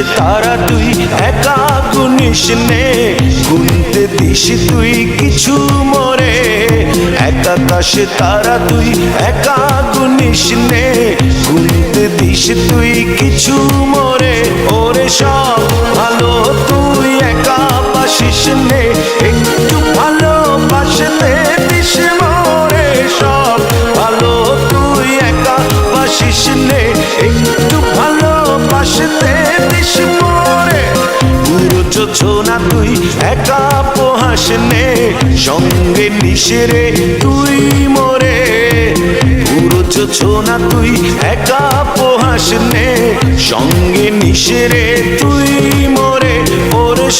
তারা, তুই একা গুনিস নে। গুনতে দিস তুই কিছু মরে। একা আকাশে তারা, তুই একা গুনিস নে। গুনতে দিস তুই কিছু মরে। ওরে সব ভালো, তুই একা বাসিস নে। একটু ভালো বাসতে দিস মরে। সব ভালো, তুই একা বাসিস নে। একটু ভালো বাসতে নে সঙ্গে নিশেরে তুই মরে, পুরো না তুই, একা পোহাস নে, সঙ্গে নিশেরে তুই মরে, ওর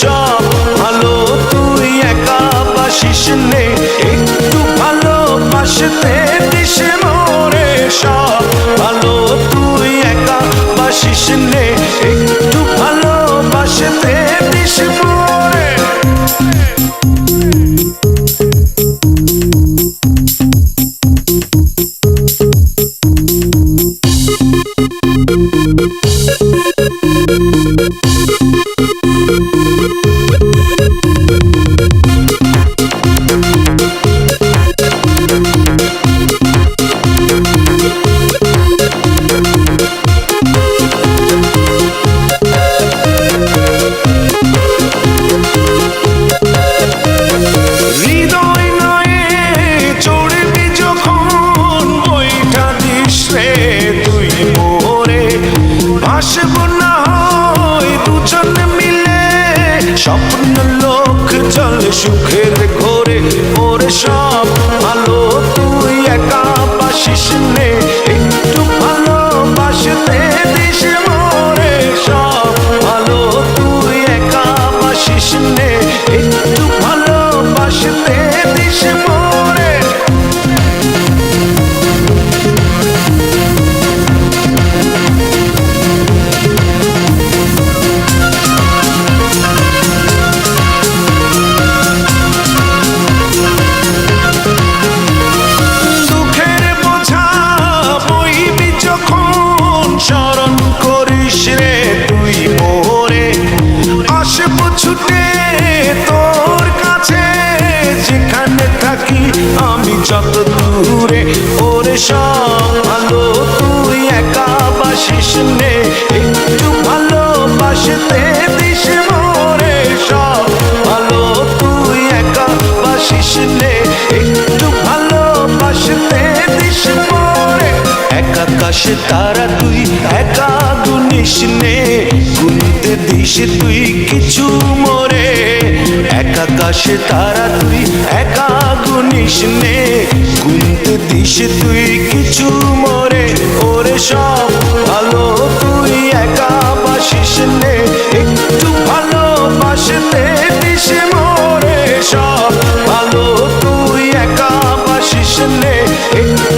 স্বপ্ন লোক চল সুখের দূরে ওরে সব ভালো, তুই একা বাসিস নে। একটু ভালো বাসতে দিস মোরে সব ভালো, তুই একা বাসিস নে। একটু ভালো বাসতে দিস মোরে এক আকাশে তারা তুই একা গুনিস নে। গুনতে দিস তুই কিছু মোরে। এক আকাশে তারা তুই একা শুনিস নে গুনতে দিস তুই কিছু মরে। ওরে সব ভালো, তুই একা বাসিস নে, একটু ভালো বাসতে দিস মরে। সব ভালো, তুই একা বাসিস নে, একটু